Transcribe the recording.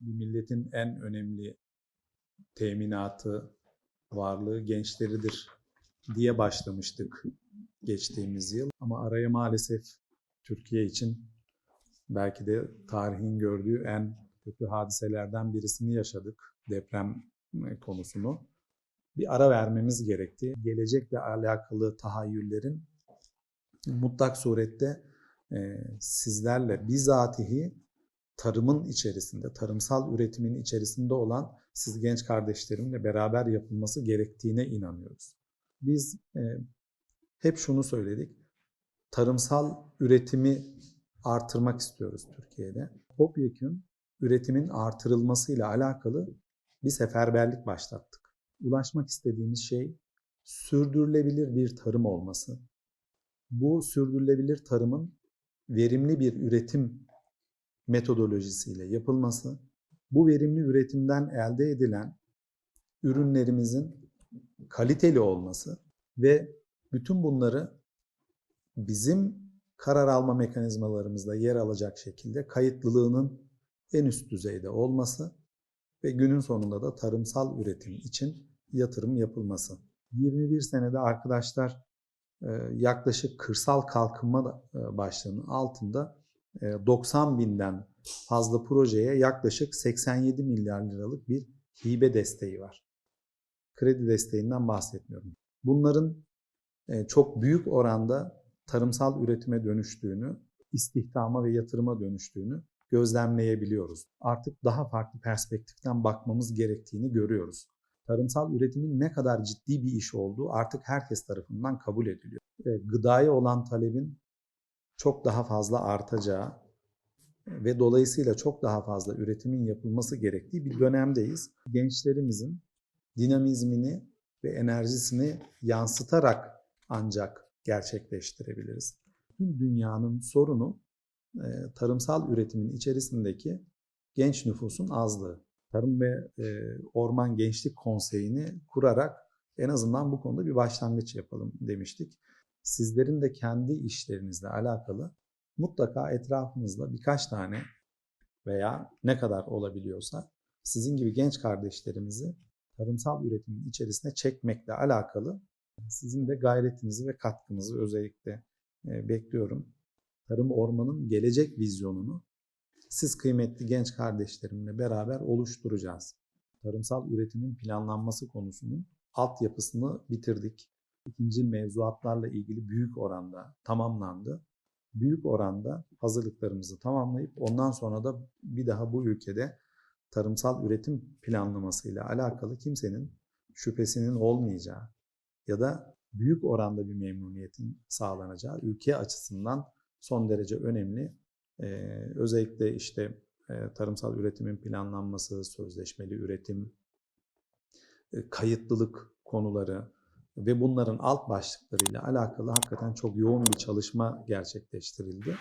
Bir milletin en önemli teminatı, varlığı gençleridir diye başlamıştık geçtiğimiz yıl. Ama araya maalesef Türkiye için belki de tarihin gördüğü en kötü hadiselerden birisini yaşadık. Deprem e, konusunu. Bir ara vermemiz gerekti. Gelecekle alakalı tahayyüllerin mutlak surette sizlerle bizatihi tarımın içerisinde, tarımsal üretimin içerisinde olan siz genç kardeşlerimle beraber yapılması gerektiğine inanıyoruz. Biz e, hep şunu söyledik. Tarımsal üretimi artırmak istiyoruz Türkiye'de. Topyekün üretimin artırılmasıyla alakalı bir seferberlik başlattık. Ulaşmak istediğimiz şey sürdürülebilir bir tarım olması. Bu sürdürülebilir tarımın verimli bir üretim metodolojisiyle yapılması, bu verimli üretimden elde edilen ürünlerimizin kaliteli olması ve bütün bunları bizim karar alma mekanizmalarımızda yer alacak şekilde kayıtlılığının en üst düzeyde olması ve günün sonunda da tarımsal üretim için yatırım yapılması. 21 senede arkadaşlar yaklaşık kırsal kalkınma e, başlığının altında e, 90 binden fazla projeye yaklaşık 87 milyar liralık bir hibe desteği var. Kredi desteğinden bahsetmiyorum. Bunların e, çok büyük oranda tarımsal üretime dönüştüğünü, istihdama ve yatırıma dönüştüğünü gözlemleyebiliyoruz. Artık daha farklı perspektiften bakmamız gerektiğini görüyoruz. Tarımsal üretimin ne kadar ciddi bir iş olduğu artık herkes tarafından kabul ediliyor. Gıdaya olan talebin çok daha fazla artacağı ve dolayısıyla çok daha fazla üretimin yapılması gerektiği bir dönemdeyiz. Gençlerimizin dinamizmini ve enerjisini yansıtarak ancak gerçekleştirebiliriz. Tüm dünyanın sorunu tarımsal üretimin içerisindeki genç nüfusun azlığı. Tarım ve e, Orman Gençlik Konseyi'ni kurarak en azından bu konuda bir başlangıç yapalım demiştik. Sizlerin de kendi işlerinizle alakalı mutlaka etrafınızda birkaç tane veya ne kadar olabiliyorsa sizin gibi genç kardeşlerimizi tarımsal üretimin içerisine çekmekle alakalı sizin de gayretinizi ve katkınızı özellikle e, bekliyorum. Tarım Orman'ın gelecek vizyonunu siz kıymetli genç kardeşlerimle beraber oluşturacağız. Tarımsal üretimin planlanması konusunun altyapısını bitirdik. İkinci mevzuatlarla ilgili büyük oranda tamamlandı. Büyük oranda hazırlıklarımızı tamamlayıp ondan sonra da bir daha bu ülkede tarımsal üretim planlamasıyla alakalı kimsenin şüphesinin olmayacağı ya da büyük oranda bir memnuniyetin sağlanacağı ülke açısından son derece önemli. Özellikle işte tarımsal üretimin planlanması, sözleşmeli üretim, kayıtlılık konuları ve bunların alt başlıklarıyla alakalı hakikaten çok yoğun bir çalışma gerçekleştirildi.